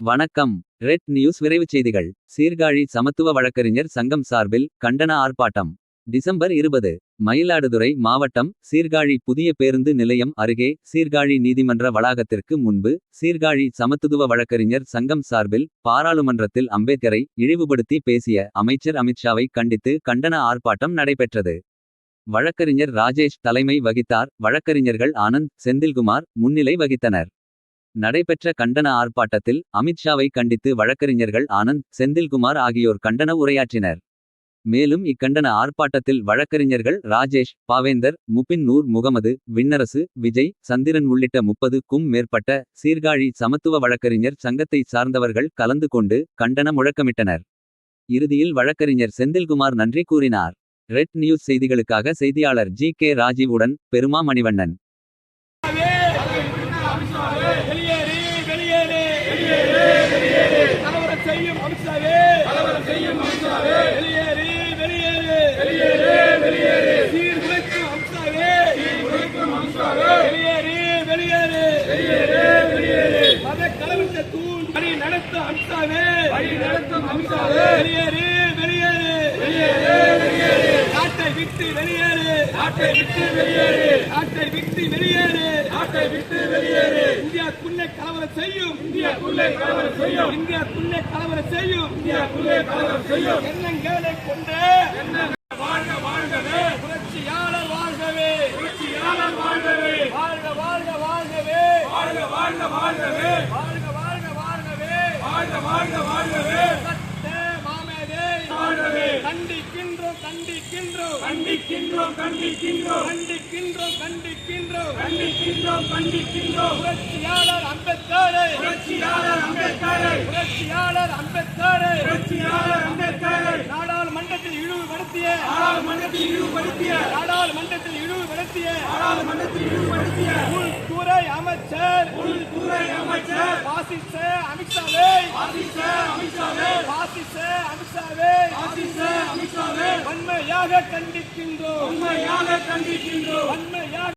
வணக்கம். Red news விரைவு செய்திகள். சீர்காழி சமத்துவ வழக்கறிஞர் சங்கம் சார்பில் கண்டன ஆர்ப்பாட்டம். டிசம்பர் இருபது மயிலாடுதுறை மாவட்டம் சீர்காழி புதிய பேருந்து நிலையம் அருகே சீர்காழி நீதிமன்ற வளாகத்திற்கு முன்பு சீர்காழி சமத்துவ வழக்கறிஞர் சங்கம் சார்பில் பாராளுமன்றத்தில் அம்பேத்கரை இழிவுபடுத்தி பேசிய அமைச்சர் அமித்ஷாவை கண்டித்து கண்டன ஆர்ப்பாட்டம் நடைபெற்றது. வழக்கறிஞர் ராஜேஷ் தலைமை வகித்தார். வழக்கறிஞர்கள் ஆனந்த் செந்தில்குமார் முன்னிலை வகித்தனர். நடைபெற்ற கண்டன ஆர்ப்பாட்டத்தில் அமித்ஷாவை கண்டித்து வழக்கறிஞர்கள் ஆனந்த் செந்தில்குமார் ஆகியோர் கண்டன உரையாற்றினர். மேலும் இக்கண்டன ஆர்ப்பாட்டத்தில் வழக்கறிஞர்கள் ராஜேஷ் பாவேந்தர் முபின் நூர் முகமது விண்ணரசு விஜய் சந்திரன் உள்ளிட்ட முப்பதுக்கும் மேற்பட்ட சீர்காழி சமத்துவ வழக்கறிஞர் சங்கத்தை சார்ந்தவர்கள் கலந்து கொண்டு கண்டன முழக்கமிட்டனர். இறுதியில் வழக்கறிஞர் செந்தில்குமார் நன்றி கூறினார். ரெட் நியூஸ் செய்திகளுக்காக செய்தியாளர் ஜி கே ராஜீவுடன் பெருமா மணிவண்ணன் வெளியேறு வெளியேறு கலவரம் செய்யும் அமித்ஷாவே கலவரம் செய்யும் அமித்ஷாவே வெளியேறு வெளியேறு வெளியேறு வெளியேறு. சீர்குலைக்கும் அமித்ஷாவே சீர்குலைக்கும் அமித்ஷாவே வெளியேறு வெளியேறு வெளியேறு வெளியேறு. மத கலவரத்தை தூண் வழி நடத்தும் அமித்ஷாவே வழி நடத்தும் அமித்ஷாவே வெளியேறு வெளியேறு வெளியேறு வெளியேறு. நாட்டை விட்டு வெளியேறு நாட்டை விட்டு வெளியேறு. நாட்டை விட்டு வெளியேறு நாட்டை விட்டு வெளியேறு. இந்தியாக்குள்ளே கலவர செய்யும். இந்தியாக்குள்ளே கலவர செய்யும். இந்தியாக்குள்ளே கலவர செய்யும். இந்தியாக்குள்ளே கலவர செய்யும். எண்ணங்களை கொண்டு வாழ்க வாழ்கவே. புரட்சியாளர் வாழ்கவே. புரட்சியாளர் வாழ்கவே. வாழ்க வாழ்க வாழ்கவே. வாழ்க வாழ்க வாழ்கவே. வாழ்க வாழ்க வாழ்கவே. வாழ்க வாழ்க வாழ்கவே சட்ட மாமேதை வாழ்கவே கண்டிக்கின்றோம் கண்டிக்கின்றோம் கண்டிக்கின்றோம். கண்டிக்கின்றோம் கண்டிக்கின்றோம். கண்டிக்கின்றோம் கண்டிக்கின்றோம். புரட்சியாளர் அம்பேத்கரை. புரட்சியாளர் அம்பேத்கரை. புரட்சியாளர் அம்பேத்கரை. புரட்சியாளர் அம்பேத்கரை. நாடாளுமன்றத்தில் இழிவுபடுத்திய நாடாளுமன்றத்தில் இழிவுபடுத்திய நாடாளுமன்றத்தில் இழிவுபடுத்திய நாடாளுமன்றத்தில் இழிவுபடுத்திய உள்துறை அமைச்சர். உள்துறை அமைச்சர். பாசிச அமித்ஷாவே. பாசிச அமித்ஷாவே. பாசிச அமித்ஷாவே. பாசிச அமித்ஷாவே. வன்மையாக கண்டிக்கின்றோம். உண்மையாக கண்டிக்கின்றோம். வன்மையாக